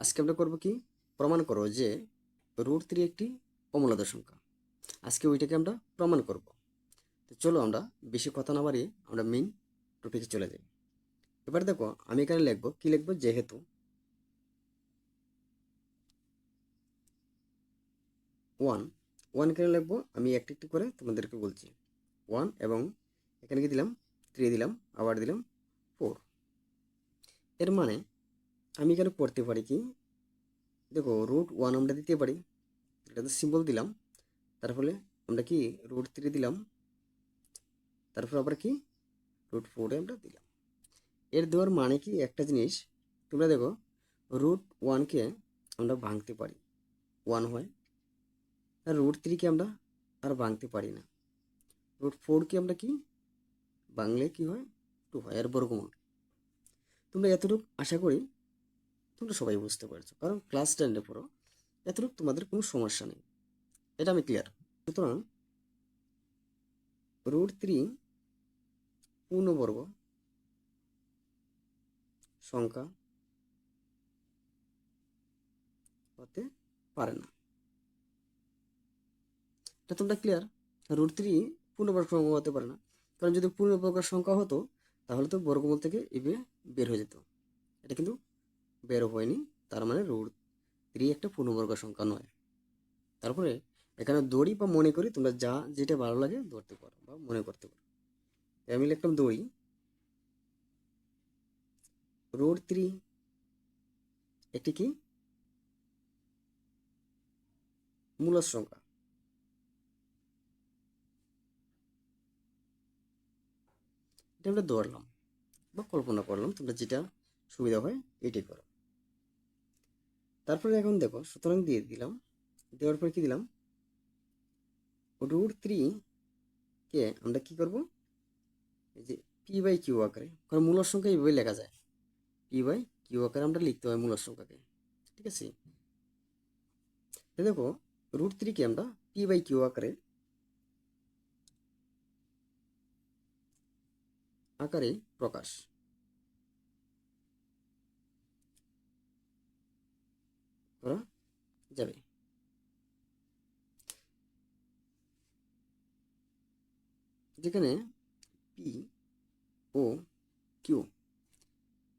আজকে আমরা করব কি? প্রমাণ করো যে রুট থ্রি একটি অমূলদ সংখ্যা। আজকে ওইটাকে আমরা প্রমাণ করব। তো চলো আমরা বেশি কথা না বাড়িয়ে আমরা মেইন টপিকে চলে যাই। এবার দেখো, আমি এখানে লিখব, কি লিখব? যেহেতু। ওয়ান ওয়ান এখানে লিখব, আমি একটি একটি করে তোমাদেরকে বলছি। ওয়ান এবং এখানে কি দিলাম? থ্রি দিলাম, আবার দিলাম ফোর এর মানে আমি এখানে করতে পারি কি? দেখো রুট ওয়ান আমরা দিতে পারি। এটা তো সিম্বল দিলাম। তার ফলে আমরা কি রুট থ্রি দিলাম? তারপর আবার কি? রুট ফোরে আমরা দিলাম। এর দেওয়ার মানে কি? একটা জিনিস, তোমরা দেখো রুট ওয়ানকে আমরা ভাঙতে পারি। ওয়ান হয়। আর রুট থ্রিকে আমরা আর ভাঙতে পারি না। রুট ফোরকে আমরা কি? বাংলে কি হয়? টু হয়। আর বর্গমূল তোমরা এতটুকু আশা করি তোমরা সবাই বুঝতে পারছ। কারণ ক্লাস টেনে পড়ো এতটুকু তোমাদের কোনো সমস্যা নেই। এটা আমি ক্লিয়ার সুতরাং রুট থ্রি পূর্ণবর্গ সংখ্যা হতে পারে না। এটা তোমরা ক্লিয়ার রুট থ্রি পূর্ণবর্গ সংখ্যা হতে পারে না। কারণ যদি পূর্ণবর্গ সংখ্যা হতো, তাহলে তো বর্গমূল থেকে এবে বের হয়ে যেত। এটা কিন্তু বের হয়নি, তার মানে রুট থ্রি একটা পূর্ণবর্গ সংখ্যা নয়। তারপরে এখানে দড়ি বা মনে করি তোমরা যা যেটা ভালো লাগে ধরতে পারো বা মনে করতে পারো। আমি লিখলাম দড়ি। রুট থ্রি একটি কি? মূলদ সংখ্যা। এটা আমরা ধরলাম বা কল্পনা করলাম তোমরা যেটা সুবিধা হয় এটাই করো। তারপরে এখন দেখো, সুতরাং দিয়ে দিলাম। দেওয়ার পর কি দিলাম? রুট থ্রি কে আমরা কি করব? এই যে পি বাই কিউ আকারে, কারণ মূলর সংখ্যা এইভাবে লেখা যায়। পি বাই কিউ আকারে আমরা লিখতে হয় মূলর সংখ্যাকে ঠিক আছে? দেখো রুট থ্রিকে আমরা পি বাই কিউ আকারে আকারে প্রকাশ করা যাবে। যেখানে পি ও কিউ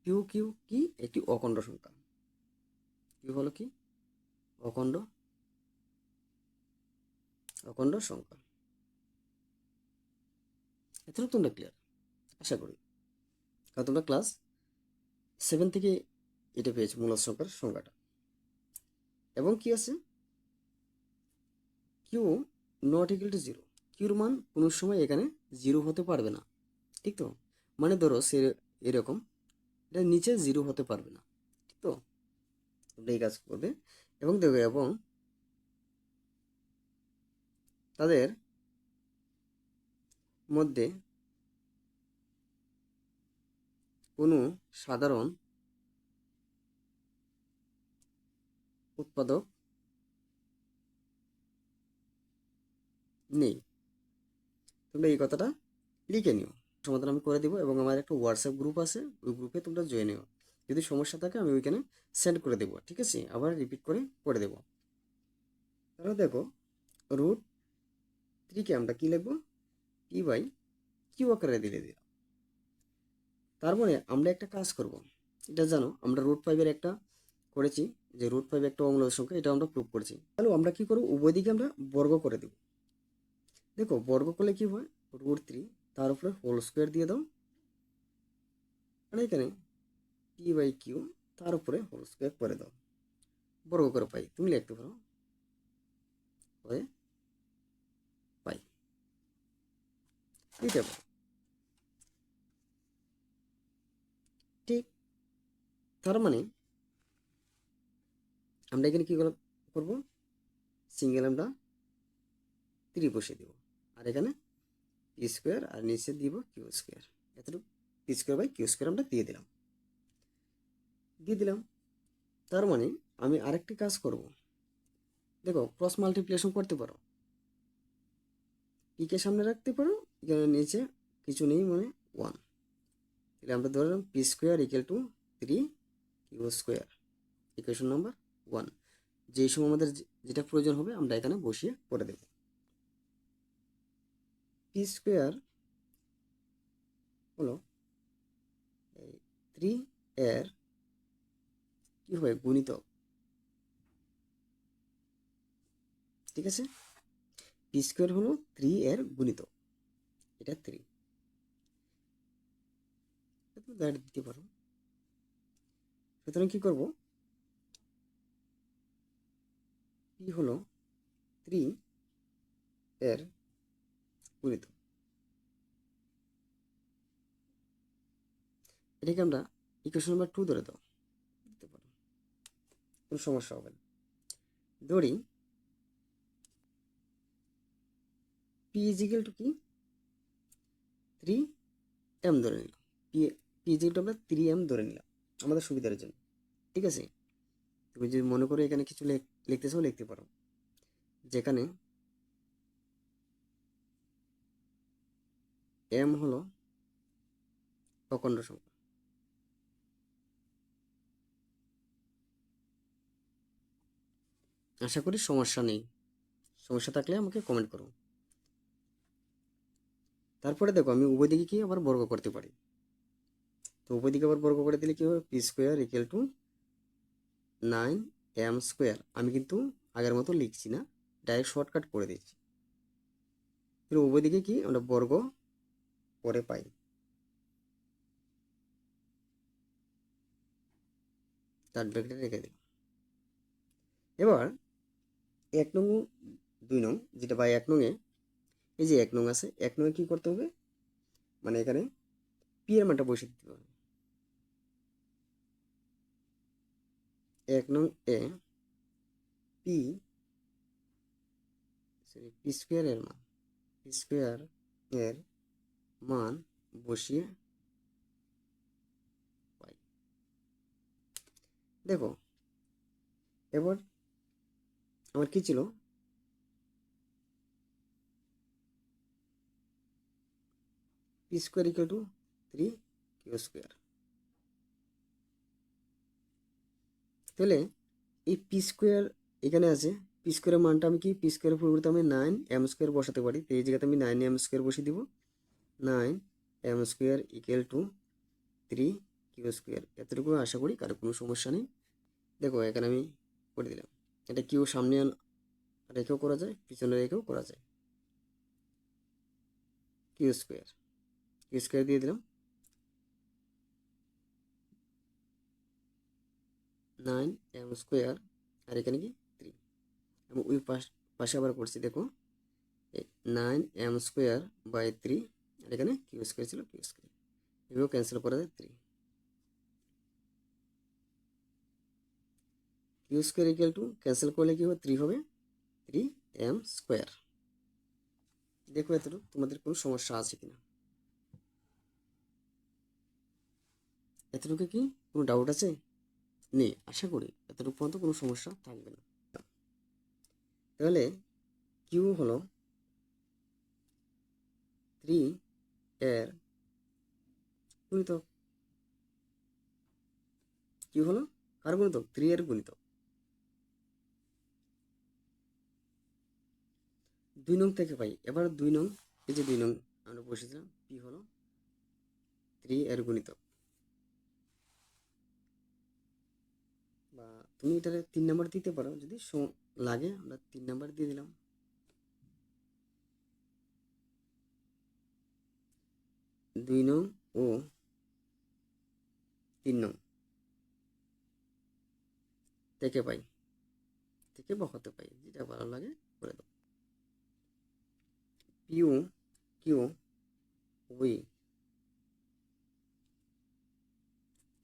কিউ কিউ কি? একটি অখণ্ড সংখ্যা। কিউ হলো কি? অখণ্ড অখণ্ড সংখ্যা। এতটুকু তোমরা ক্লিয়ার আশা করি। কারণ তোমরা ক্লাস সেভেন থেকে এটা পেয়েছ মূলত সংখ্যার সংখ্যাটা এবং কি আছে? Q not equal to zero কিউর মান কোনো সময় এখানে জিরো হতে পারবে না। ঠিক তো? মানে ধরো সে এরকম, এটা নিচে জিরো হতে পারবে না। ঠিক তো? এই কাজ করবে। এবং দেখবে এবং তাদের মধ্যে কোনো সাধারণ উৎপাদক? নেই। তোমরা এই কথাটা লিখে নিও। সমাধান আমি করে দিব এবং আমার একটা হোয়াটসঅ্যাপ গ্রুপ আছে, ওই গ্রুপে তোমরা জয়েন নিও। যদি সমস্যা থাকে আমি ওইখানে সেন্ড করে দেবো, ঠিক আছে? আবার রিপিট করে করে দেবো। তাহলে দেখো রুট থ্রিকে আমরা কী লিখব? পি বাই কিউ আকারে দিলে দিলাম। তারপরে আমরা একটা কাজ করব। এটা জানো, আমরা রুট ফাইভের একটা করেছি যে রুট ফাইভ একটা অমূলদ সংখ্যা এটা আমরা প্রুভ করেছি। তাহলে আমরা কি করব? উভয় দিকে আমরা বর্গ করে দেব। দেখো, বর্গ করলে কি হয়? রুট থ্রি তার উপরে হোল স্কোয়ার দিয়ে দাও। আর এখানে পি বাই কিউ তার উপরে হোল স্কোয়ার করে দাও। বর্গ করে পাই, তুমি লিখতে পারো। পাই। এইটা পারো ঠিক তার মানে আমরা এখানে কী করব সিঙ্গেল আমরা থ্রি বসে দেব। আর এখানে পি স্কোয়ার আর নিচে দিব কিউ স্কোয়ার এতটুকু P square by Q square আমরা দিয়ে দিলাম। দিয়ে দিলাম। তার মানে আমি আরেকটি কাজ করব। দেখো ক্রস মাল্টিপ্লিকেশন করতে পারো। পিকে সামনে রাখতে পারো, এখানে নিচে কিছু নেই মানে ওয়ান তাহলে আমরা ধরলাম P square equal to three Q square equation number one যেই সময় আমাদের যেটা প্রয়োজন হবে, আমরা এখানে বসিয়ে করে দেব। পি স্কোয়ার হলো থ্রি এর কি হবে গুণিতক ঠিক আছে? পি স্কোয়ার হলো থ্রি এর গুণিতক এটা থ্রি দাঁড় দিতে পারো সুতরাং কি করব? পি হলো থ্রি এর গুণিত। এটাকে আমরা ইকুয়েশন নাম্বার টু ধরে দাও। কোনো সমস্যা হবে না। ধরি পি ইজিক্যাল টু কি? থ্রি এম ধরে নিলাম। P P is equal to আমরা থ্রি এম ধরে নিলাম। আমাদের সুবিধার জন্য। ঠিক আছে? তুমি যদি মনে করো এখানে কিছু লেখ- লিখতে চাও, লিখতে পারো। যেখানে এম হলো অখণ্ড সংখ্যা। আশা করি সমস্যা নেই। সমস্যা থাকলে আমাকে কমেন্ট করো। তারপরে দেখো, আমি উভয় দিকে কি আবার বর্গ করতে পারি? তো উভয় দিকে আবার বর্গ করে দিলে কি হবে? P square equal to nine m square আমি কিন্তু আগের মতো লিখছি না ডাইরেক্ট শর্টকাট করে দিচ্ছি। এর উভয় কি? আমরা বর্গ করে পাই। চার ব্র্যাকেটে রেখে দিই এবার এক নং, দুই নং, যেটা বা এক নংয়ে এই যে এক নং আছে, এক নংয়ে কি করতে হবে? মানে এখানে পি এর মানটা বসে দিতে হবে। এক নং এ পি সরি পি স্কোয়ার এর মান পি স্কোয়ার এর মান বসিয়ে পাই দেখো এবার আমার কি ছিল p square equal to three q square তাহলে এই পি স্কোয়ার এখানে আছে পি স্কোয়ারের মানটা আমি কি পি স্কোয়ারের পরিবর্তে আমি নাইন এম স্কোয়ার বসাতে পারি। তো এই জায়গাতে আমি নাইন এম স্কোয়ার বসিয়ে দিব। Nine m square equal to three q square এতটুকু আশা করি, কারও কোনো সমস্যা নেই। দেখো, এখানে আমি করে দিলাম। এটা কিউ সামনে রেখেও করা যায়, পিছনে রেখেও করা যায়। কিউ স্কোয়ার কিউ স্কোয়ার দিয়ে দিলাম। নাইন এম স্কোয়ার, আর এখানে কি? থ্রি। আমি ওই পাশ, পাশে আবার করছি, দেখো। Nine, m square by three, আর এখানে কিউ স্কোয়ার ছিল কিউ স্কোয়ার। এগুলো ক্যান্সেল করা যায়, three. Q square equal to cancel করলে কি হবে? থ্রি হবে। Three m square. দেখো এতটুকু, তোমাদের কোনো সমস্যা আছে কিনা? এতটুকু কি? কোনো ডাউট আছে? নেই আশা করি এতটুকু পর্যন্ত কোনো সমস্যা থাকবে না। তাহলে কিউ হলো থ্রি এর গুণিতক। কিউ হলো কার গুণিতক? থ্রি এর গুণিতক। দুই নং থেকে পাই। এবার দুই নং, এই যে দুই নং, আমরা বসেছিলাম, পি হলো থ্রি এর গুণিতক। তুমি এটারে তিন নাম্বার দিতে পারো, যদি লাগে, আমরা তিন নাম্বার দিয়ে দিলাম। দুই নং ও তিন নং। থেকে পাই। থেকে বা পাই। যেটা ভালো লাগে করে দাও। পিউ, কিউ, উই,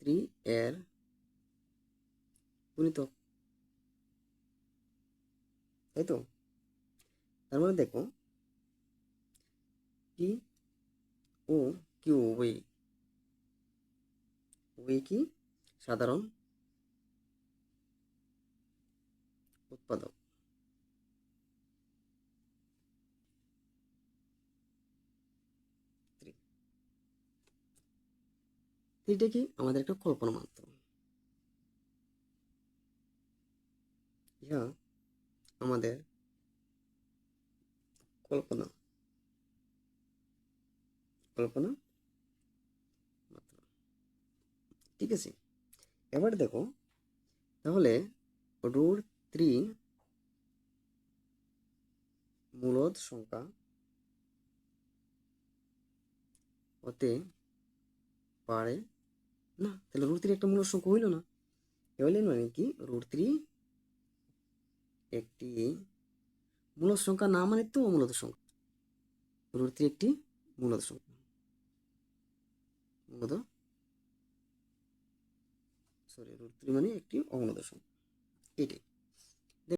থ্রি, এর গুণিতক তাই তো তার মানে দেখো পি ও কিউ উই উই কি? সাধারণ উৎপাদক. এটা কি? আমাদের একটা কল্পনা মাত্র। ইহা আমাদের কল্পনা। কল্পনা ঠিক আছে? এবার দেখো, তাহলে রুট থ্রি মূলদ সংখ্যা হতে পারে না। তাহলে রুট থ্রি একটা মূলদ সংখ্যা হইল না। তাহলে মানে কি? রুট থ্রি একটি মূলত সংখ্যা না মানে তো অমূলত সংখ্যা। রুট একটি মূলত সংখ্যা। মূলত সরি, রুট মানে একটি অমূলত সংখ্যা। এটাই।